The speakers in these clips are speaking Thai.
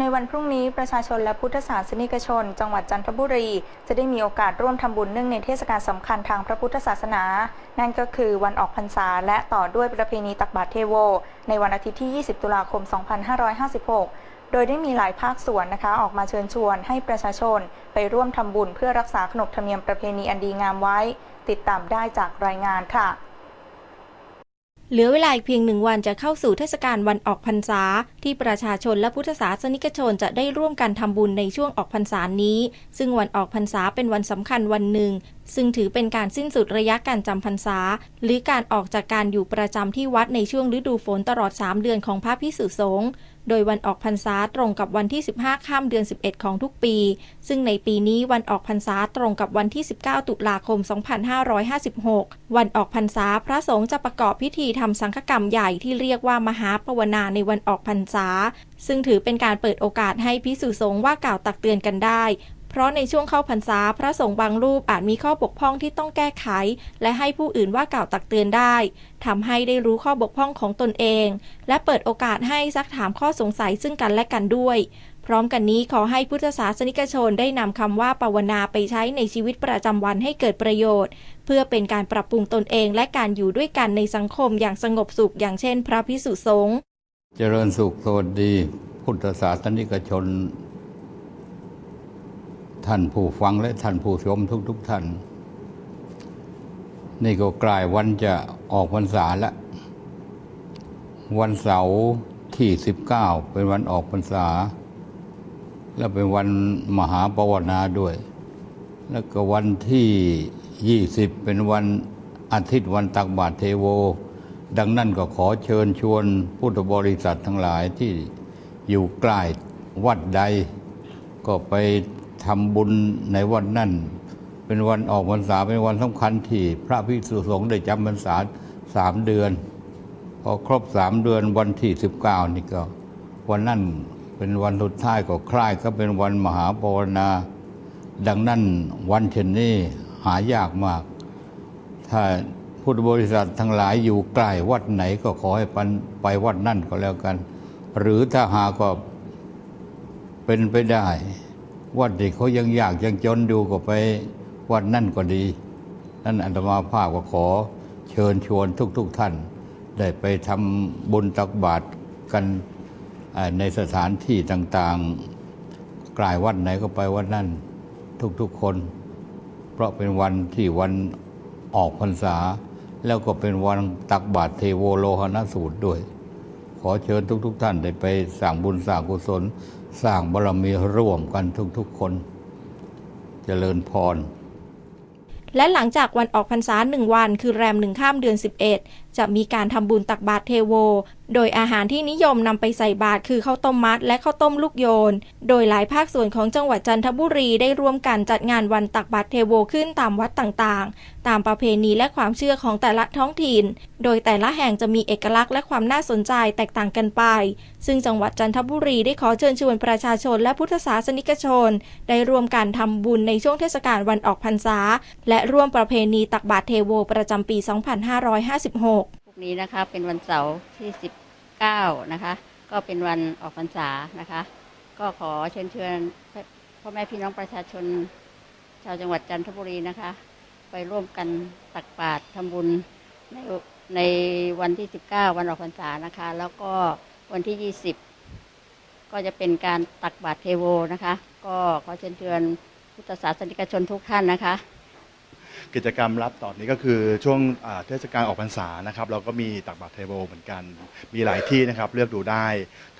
ในวันพรุ่งนี้ประชาชนและพุทธศาสนิกชน จังหวัดจันทบุรี จะได้มีโอกาสร่วมทำบุญเนื่องในเทศกาลสำคัญทางพระพุทธศาสนา นั่นก็คือวันออกพรรษาและต่อด้วยประเพณีตักบาตรเทโว ในวันอาทิตย์ที่ 20 ตุลาคม 2556 โดยได้มีหลายภาคส่วนนะคะ ออกมาเชิญชวนให้ประชาชนไปร่วมทำบุญเพื่อรักษาขนบธรรมเนียมประเพณีอันดีงามไว้ ติดตามได้จากรายงานค่ะ เหลือเวลาอีกเพียงหนึ่งวันจะเข้าสู่เทศกาลวันออกพรรษา ที่ประชาชนและพุทธศาสนิกชนจะได้ร่วมกันทำบุญในช่วงออกพรรษานี้ ซึ่งวันออกพรรษาเป็นวันสำคัญวันหนึ่ง ซึ่งถือเป็นการสิ้นสุดระยะการจำพรรษา หรือการออกจากการอยู่ประจำที่วัดในช่วงฤดูฝนตลอด 3 เดือนของพระพิสุสงฆ์ โดยวันออกพรรษาตรงกับวันที่ 15 ข้ามเดือน 11 ของทุกปี ซึ่งในปีนี้วันออกพรรษาตรงกับวันที่ 19 ตุลาคม 2556 วันออกพรรษาพระสงฆ์จะประกอบพิธีทำสังฆกรรมใหญ่ที่เรียกว่ามหาปวนาในวันออกพรรษา ซึ่งถือเป็นการเปิดโอกาสให้พิสุสงฆ์ว่ากล่าวตักเตือนกันได้ เพราะในช่วงเข้าพรรษาพระสงฆ์บางรูปอาจมีข้อบกพร่องที่ต้องแก้ไข และให้ผู้อื่นว่ากล่าวตักเตือนได้ทำให้ได้รู้ข้อบกพร่องของตนเอง และเปิดโอกาสให้ซักถามข้อสงสัยซึ่งกันและกันด้วย พร้อมกันนี้ขอให้พุทธศาสนิกชนได้นำคำว่าปวนาไปใช้ในชีวิตประจำวันให้เกิดประโยชน์ เพื่อเป็นการปรับปรุงตนเองและการอยู่ด้วยกันในสังคมอย่างสงบสุขอย่างเช่น พระพิสุสงฆ์เจริญสุขสวัสดี พุทธศาสนิกชน ท่านผู้ฟังและท่านผู้ชมทุกๆทท่าน นี่ก็กลายวันจะออกพรรษาแล้ววันเสาร์ที่19เป็นวันออกพรรษา และเป็นวันมหาปวนาด้วย แล้วก็วันที่20เป็นวันอาทิตย์วันตักบาตรเทโว ดังนั้นก็ขอเชิญชวนพุทธบริษัททั้งหลายที่อยู่ใกล้วัดใด ก็ไป ทำบุญในวันนั้นเป็นวันออกพรรษาเป็นวันสำคัญที่ พระภิกษุสงฆ์ได้จำพรรษาสามเดือน พอครบสามเดือนวันที่สิบเก้านี่ก็ วันนั้นเป็นวันสุดท้ายก็คล้ายก็เป็นวันมหาปวนา ดังนั้นวันเช่นนี้หายากมาก ถ้าพุทธบริษัททั้งหลายอยู่ใกล้วัดไหนก็ขอให้ปันไปวัดนั่นก็แล้วกัน หรือถ้าหากก็เป็นไปได้ วัดที่เขายังยากยังจนอยู่ก็ไปวัดนั่นก็ดี นั่นอัตมาภาพก็ขอเชิญชวนทุกๆทท่าน ได้ไปทำบุญตักบาตรกันในสถานที่ต่างๆ กลายวัดไหนก็ไปวัดนั่นทุกๆคน เพราะเป็นวันที่วันออกพรรษา แล้วก็เป็นวันตักบาตรเทโวโลหณสูตรด้วย อเชิญทุกๆทท่านได้ไปสร้างบุญสร้างกุศล สร้างบารมีร่วมกันทุกๆคนเจริญพรและหลังจากวันออกพรรษาหนึ่งวัน คือแรมหนึ่งข้ามเดือน 11 จะมีการทำบุญตักบาตรเทโว โดยอาหารที่นิยมนำไปใส่บาตรคือข้าวต้มมัดและข้าวต้มลูกโยน โดยหลายภาคส่วนของจังหวัดจันทบุรีได้ร่วมกันจัดงานวันตักบาตรเทโวขึ้นตามวัดต่างๆ ตามประเพณีและความเชื่อของแต่ละท้องถิ่น โดยแต่ละแห่งจะมีเอกลักษณ์และความน่าสนใจแตกต่างกันไป ซึ่งจังหวัดจันทบุรีได้ขอเชิญชวนประชาชนและพุทธศาสนิกชน ได้ร่วมกันทำบุญในช่วงเทศกาลวันออกพรรษา และร่วมประเพณีตักบาตรเทโวประจำปี 2556 นี้นะคะเป็นวันเสาร์ที่ 19 นะคะ ก็เป็นวันออกพรรษานะคะ ก็ขอเชิญชิญพ่อแม่พี่น้องประชาชน ชาวจังหวัดจันทบุรีนะคะ ไปร่วมกันตักบาตรทำบุญในในวันที่ 19 วันออกพรรษานะคะ แล้วก็วันที่ 20 ก็จะเป็นการตักบาตรเทโวนะคะ ก็ขอเชิญชิญพุทธศาสนิกชนทุกท่านนะคะ กิจกรรมรับต่อนี้ก็คือช่วงอ่าเทศกาลออกพรรษานะครับเราก็มีตักบาตรเทโบเหมือนกัน มีหลายที่นะครับเลือกดูได้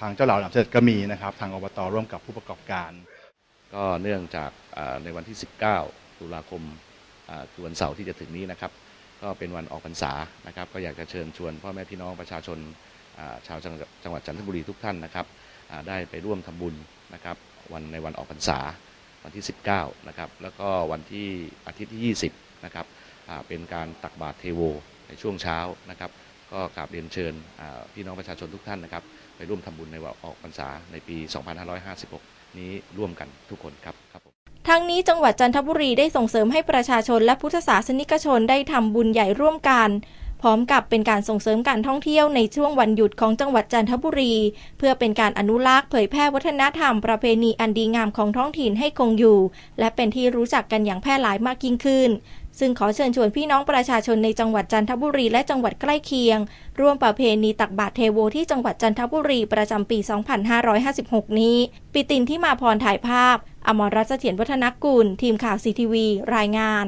ทางเจ้าเหล่าหลามเสด็จก็มีนะครับทางอบตร่วมกับผู้ประกอบการ ก็เนื่องจากอ่าในวันที่ 19 ตุลาคมอ่าคือวันเสาร์ที่จะถึงนี้นะครับ ก็เป็นวันออกพรรษานะครับ ก็อยากจะเชิญชวนพ่อแม่พี่น้องประชาชนอ่าชาวจังหวัดจังหวัดจันทบุรีทุกท่านนะครับอ่าได้ไปร่วมทำบุญนะครับวันในวันออกพรรษาวันที่ 19 นะครับ แล้วก็วันที่อาทิตย์ที่ 20 นะครับเป็นการตักบาตรเทโวในช่วงเช้านะครับ ก็กราบเรียนเชิญพี่น้องประชาชนทุกท่านนะครับ ไปร่วมทำบุญในวันออกพรรษาในปี 2556 นี้ร่วมกันทุกคนครับครับผมทั้งนี้จังหวัดจันทบุรีได้ส่งเสริมให้ประชาชนและพุทธศาสนิกชนได้ทำบุญใหญ่ร่วมกัน พร้อมกับเป็นการส่งเสริมการท่องเที่ยวในช่วงวันหยุดของจังหวัดจันทบุรี เพื่อเป็นการอนุรักษ์เผยแพร่วัฒนธรรมประเพณีอันดีงามของท้องถิ่นให้คงอยู่ และเป็นที่รู้จักกันอย่างแพร่หลายมากยิ่งขึ้นซึ่งขอเชิญชวนพี่น้องประชาชนในจังหวัดจันทบุรีและจังหวัดใกล้เคียง ร่วมประเพณีตักบาตรเทโวที่จังหวัดจันทบุรีประจำปี 2556 นี้ ปิตินที่มาพรถ่ายภาพ อมรรัตเสถียรวัฒนกุล ทีมข่าวซีทีวี รายงาน